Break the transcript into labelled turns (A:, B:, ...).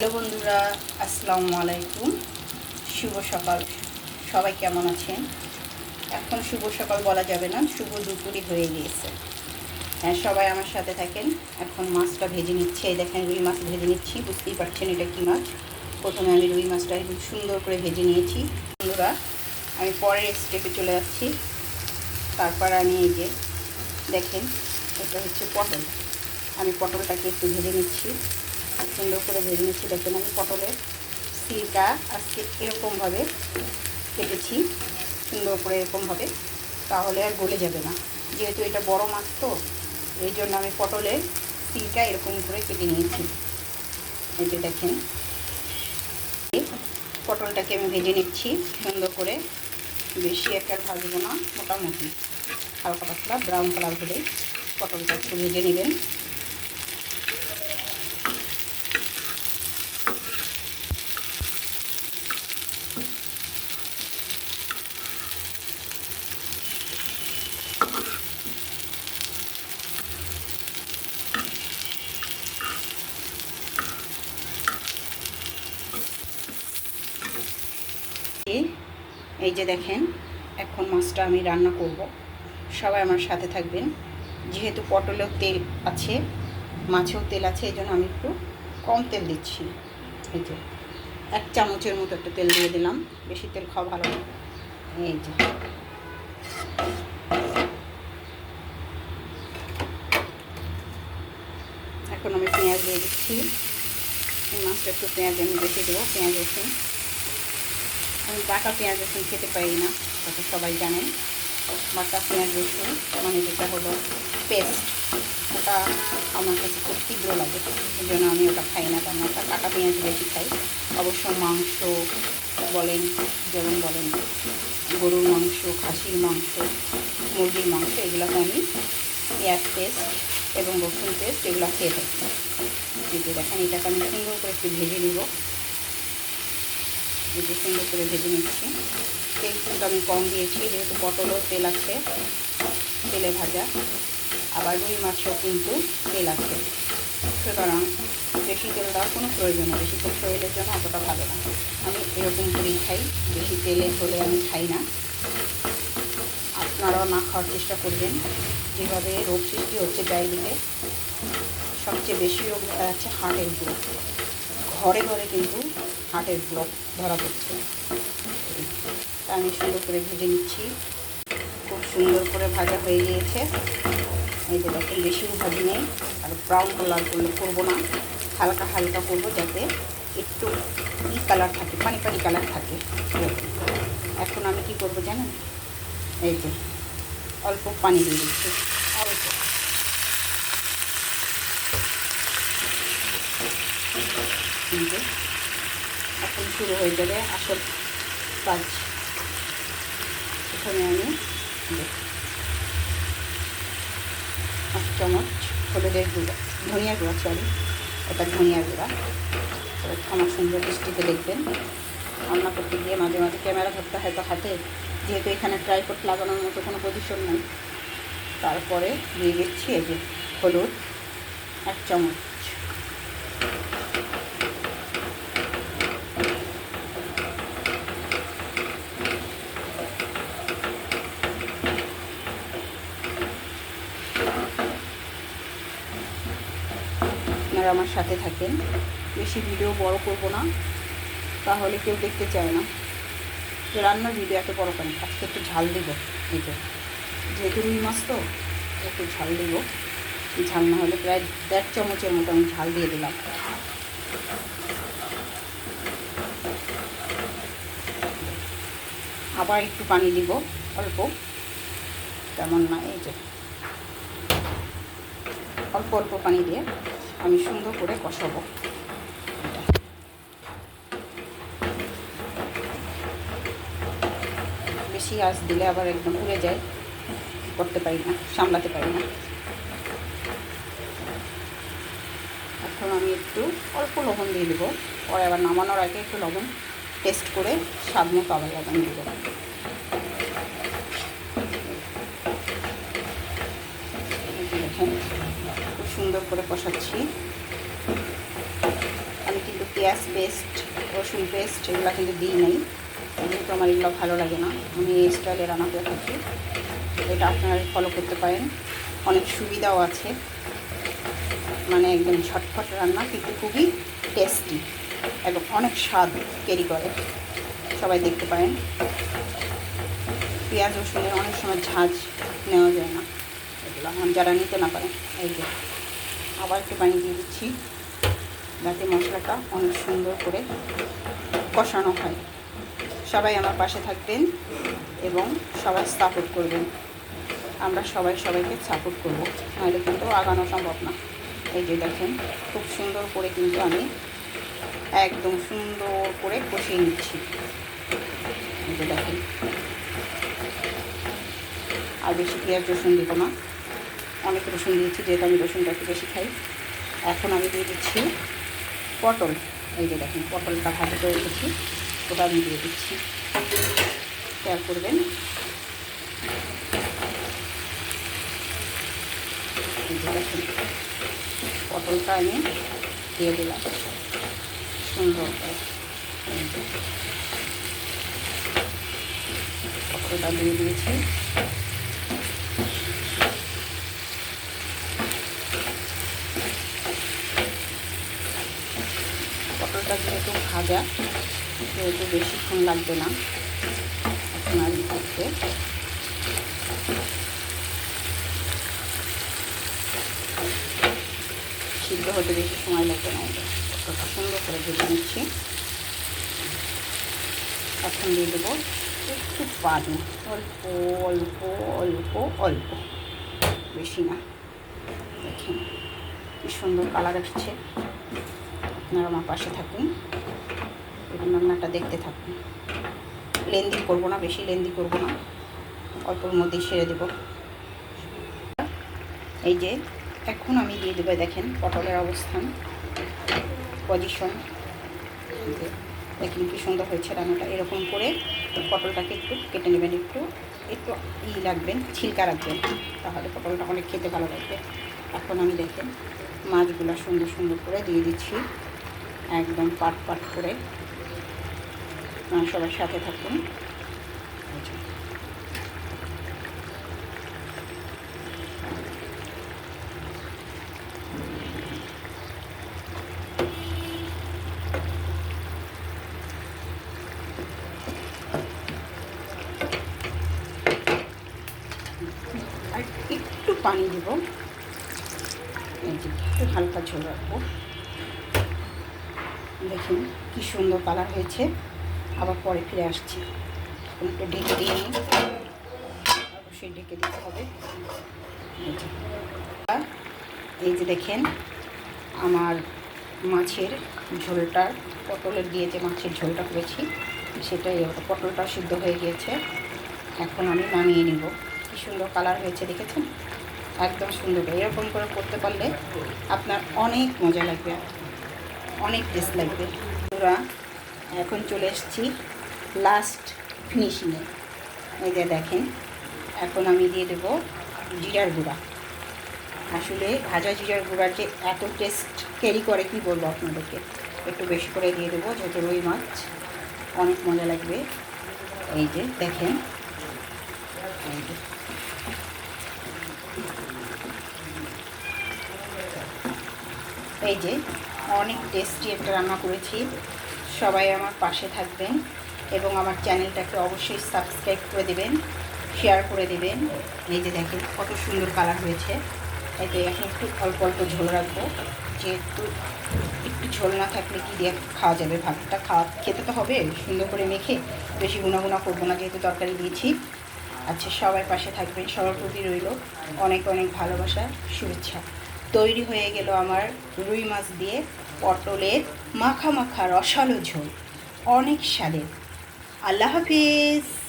A: Hello বন্ধুরা, আসসালামু আলাইকুম। শুভ সকাল। সবাই কেমন আছেন? এখন শুভ সকাল বলা যাবে না, শুভ দুপুরই হয়ে গিয়েছে। হ্যাঁ সবাই আমার সাথে থাকেন। এখন মাছটা ভেজে নিচ্ছে। এই দেখেন, রুই মাছ ভেজে নিচ্ছি। বুঝতেই পারছেন এটা কী মাছ। প্রথমে আমি রুই মাছটা সুন্দর করে ভেজে নিয়েছি। বন্ধুরা, আমি পরের স্টেপে চলে যাচ্ছি। তারপর আমি এই যে, দেখেন, এটা হচ্ছে পটল। আমি পটলটাকে একটু ভেজে নিচ্ছি। সুন্দর করে ভেজে নিচ্ছি। দেখেন, আমি পটলের সিলটা আজকে এরকমভাবে কেটেছি, সুন্দর করে এরকমভাবে, তাহলে আর গলে যাবে না। যেহেতু এটা বড় মাছ তো, এই জন্য আমি পটলের সিলটা এরকম করে কেটে নিয়েছি। এই যে দেখেন, পটলটাকে আমি ভেজে নিচ্ছি, সুন্দর করে। বেশি একটা ভাজবো না, মোটামুটি। হালকা পাতলা ব্রাউন কালার হলে পটলটা একটু ভেজে নেবেন। এই যে দেখেন, এখন মাছটা আমি রান্না করব। সবাই আমার সাথে থাকবেন। যেহেতু পটলেও তেল আছে, মাছেও তেল আছে, এই জন্য আমি একটু কম তেল দিচ্ছি। এই যে, এক চামচের মতো একটা তেল দিয়ে দিলাম। বেশি তেল খাওয়া ভালো না। এই যে। এখন আমি পেঁয়াজ দিয়ে দিচ্ছি। এই মাছটা একটু পেঁয়াজ আমি দেখে দেবো, পেঁয়াজ রসুন। আমি বাটা পেঁয়াজ রসুন খেতে পারি না তাতে সবাই জানেন। বাটা পেঁয়াজ রসুন মানে যেটা হলো পেস্ট, ওটা আমার কাছে খুব তীব্র লাগে। এই জন্য আমি ওটা খাই না কারণ ওটা কাটা পেঁয়াজ বেশি খাই। অবশ্য মাংস বলেন, যেমন বলেন, গরুর মাংস, খাসির মাংস, মুরগির মাংস এগুলোকে আমি পেঁয়াজ পেস্ট এবং রসুন পেস্ট এগুলো খেয়ে থাকি। এই দেখেন, এটাকে আমি সুন্দর করে একটু ভেজে নিব। ভেজে সুন্দর করে ভেজে নিচ্ছি। তেল কিন্তু আমি কম দিয়েছি, যেহেতু পটলও তেল আছে, তেলে ভাজা। আবার রুই মাছেও কিন্তু তেল আছে। সুতরাং বেশি তেল দেওয়ার কোনো প্রয়োজন নেই। বেশি তেল শরীরের জন্য অতটা ভালো না। আমি এরকম করেই খাই। বেশি তেলে হলে আমি খাই না। আপনারাও না খাওয়ার চেষ্টা করবেন। যেভাবে রোগ সৃষ্টি হচ্ছে চারিদিকে সবচেয়ে বেশি রোগ দেখা যাচ্ছে হার্টের ব্লক ঘরে ঘরে কিন্তু হার্টের ব্লক ধরা পড়ছে। আমি সুন্দর করে ভেজে নিচ্ছি। খুব সুন্দর করে ভাজা হয়ে গিয়েছে। এই যে দেখেন, বেশিও ভাজি নেই, আর ব্রাউন কালার করলে করব না। হালকা হালকা করব যাতে একটু ই কালার থাকে পানি পানি কালার থাকে। এখন আমি কি করব জানেন? এই তো অল্প পানি দিয়ে দিচ্ছি। অল্প। কিন্তু এখন শুরু হয়ে যাবে আসল কাজ এখানে আমি এক চামচ হলুদের গুঁড়া, ধনিয়া গুঁড়া সরি এটা ধনিয়া গুঁড়া। আমার সুন্দর দৃষ্টিতে দেখবেন, রান্না করতে গিয়ে মাঝে মাঝে ক্যামেরা ধরতে হয়তো হাতে। যেহেতু এখানে ট্রাইপট লাগানোর মতো কোনো পজিশন নেই, তারপরে দিয়ে দিচ্ছি এই যে হলুদ, এক চামচ আপনারা আমার সাথে থাকেন। বেশি ভিডিও বড় করব না। তাহলে কেউ দেখতে চায় না। যে রান্নার ভিডিও এত বড় কেন? আজকে একটু ঝাল দেবো যে যেহেতু রুই মাছ তো, একটু ঝাল দেব। ঝাল না হলে প্রায় দেড় চামচের মতো আমি ঝাল দিয়ে দিলাম। আবার একটু পানি দিব, অল্প। তেমন না, এই যে। অল্প অল্প পানি দিয়ে আমি সুন্দর করে কষাবো। বেশি আঁচ দিলে আবার একদম উড়ে যায়। করতে পারি না, সামলাতে পারি না। এখন আমি একটু অল্প লবণ দিয়ে দেবো। পরে আবার নামানোর আগে একটু লবণ টেস্ট করে স্বাদ মতো আবার লবণ দিয়ে দেবো দেখেন খুব সুন্দর করে কষাচ্ছি। আমি কিন্তু পেঁয়াজ পেস্ট রসুন পেস্ট এগুলো কিন্তু দিই নাই। যেহেতু আমার এগুলো ভালো লাগে না। আমি এই স্টাইলে রান্না করে থাকি। এটা আপনারা ফলো করতে পারেন। অনেক সুবিধাও আছে। মানে একদম ঝটফট রান্না, কিন্তু খুবই টেস্টি এবং অনেক স্বাদ ক্যারি করে। সবাই দেখতে পারেন। পেঁয়াজ, রসুনের অনেক সময় ঝাঁজ নেওয়া যায় না। এগুলো যারা নিতে না পারেন, এই যে। আবার একটু পানি দিয়ে দিচ্ছি, যাতে মশলাটা অনেক সুন্দর করে কষানো হয়। সবাই আমার পাশে থাকবেন এবং সবাই সাপোর্ট করবেন। আমরা সবাই সবাইকে সাপোর্ট করব, নাহলে কিন্তু আগানো সম্ভব না। এই যে দেখেন, খুব সুন্দর করে কিন্তু আমি একদম সুন্দর করে কষিয়ে নিচ্ছি। এই যে দেখেন। আর বেশি পেঁয়াজ রসুন দিব না। অনেক রসুন দিয়েছি, যেহেতু আমি রসুনটা একটু বেশি খাই। এখন আমি দিয়ে দিচ্ছি পটল। এই যে দেখেন, পটলটা ভাজি করে রেখেছি ওটা আমি দিয়ে দিচ্ছি। খেয়াল করবেন। পটলটা আমি দিয়ে দিলাম। সুন্দর পটলটা দিয়ে দিয়েছি পটলটা যেহেতু ভাজা। সেহেতু বেশিক্ষণ লাগবে না। এখন আমি থাকবে সিদ্ধ হতে বেশি সময় লাগবে না। এটা সুন্দর করে ভেজে নিচ্ছি। এখন দিয়ে দেবো একটু পানি। অল্প অল্প অল্প অল্প। বেশি না। দেখুন কি সুন্দর কালার আসছে। আপনারা আমার পাশে থাকুন। এবং রান্নাটা দেখতে থাকুন। লেন্দি করব না, বেশি লেন্দি করব না। অল্পর মধ্যেই সেরে দেব। এই যে, এখন আমি দিয়ে দেবো দেখেন পটলের অবস্থান পজিশন দেখেন কি সুন্দর হয়েছে রান্নাটা। এরকম করে পটলটাকে একটু কেটে নেবেন, একটু একটু ই রাখবেন ছিলকা রাখবেন তাহলে পটলটা অনেক খেতে ভালো লাগবে। এখন আমি দেখেন মাছগুলো সুন্দর সুন্দর করে দিয়ে দিচ্ছি, একদম পাট পাট করে। সবার সাথে থাকুন। আর একটু পানি দেব। একটু হালকা ঝোল রাখব। দেখুন কি সুন্দর কালার হয়েছে। আবার পরে ফিরে আসছি। একটু ঢেকে দিয়ে নিই অবশ্যই ঢেকে দিতে হবে। এই যে। দেখেন, আমার মাছের ঝোলটা, পটলের দিয়ে যে মাছের ঝোলটা করেছি, সেটাই পটলটা সিদ্ধ হয়ে গিয়েছে। এখন আমি নামিয়ে নিব। কি সুন্দর কালার হয়েছে দেখেছেন? একদম সুন্দর। এরকম করে করতে পারলে আপনার অনেক মজা লাগবে। অনেক টেস্ট লাগবে। পুরা এখন চলে এসেছি লাস্ট ফিনিশিংয়ে এই যে দেখেন, এখন আমি দিয়ে দেব জিরার গুঁড়া। আসলে ভাজা জিরার গুঁড়ার যে এত টেস্ট ক্যারি করে, কি বলব আপনাদেরকে? একটু বেশি করে দিয়ে দেবো, যেহেতু রুই মাছ, অনেক মজা লাগবে। এই যে দেখেন, এই যে। এই যে অনেক টেস্টি একটা রান্না করেছি। সবাই আমার পাশে থাকবেন এবং আমার চ্যানেলটাকে অবশ্যই সাবস্ক্রাইব করে দেবেন শেয়ার করে দেবেন। এই যে দেখেন, কত সুন্দর কালার হয়েছে। এতে এখন একটু অল্প অল্প ঝোল রাখব। যেহেতু একটু ঝোল না থাকলে কি দিয়ে খাওয়া যাবে? ভাতটা খাওয়া, খেতে তো হবে, সুন্দর করে মেখে বেশি গুণাগুণা করব না যেহেতু তরকারি দিয়েছি। আচ্ছা সবাই পাশে থাকবেন, সবার প্রতি রইল অনেক অনেক ভালোবাসা, শুভেচ্ছা। তৈরি হয়ে গেল আমার রুই মাছ দিয়ে পটলের মাখা মাখা রসালো ঝোল। অনেক স্বাদের। আল্লাহ হাফিজ।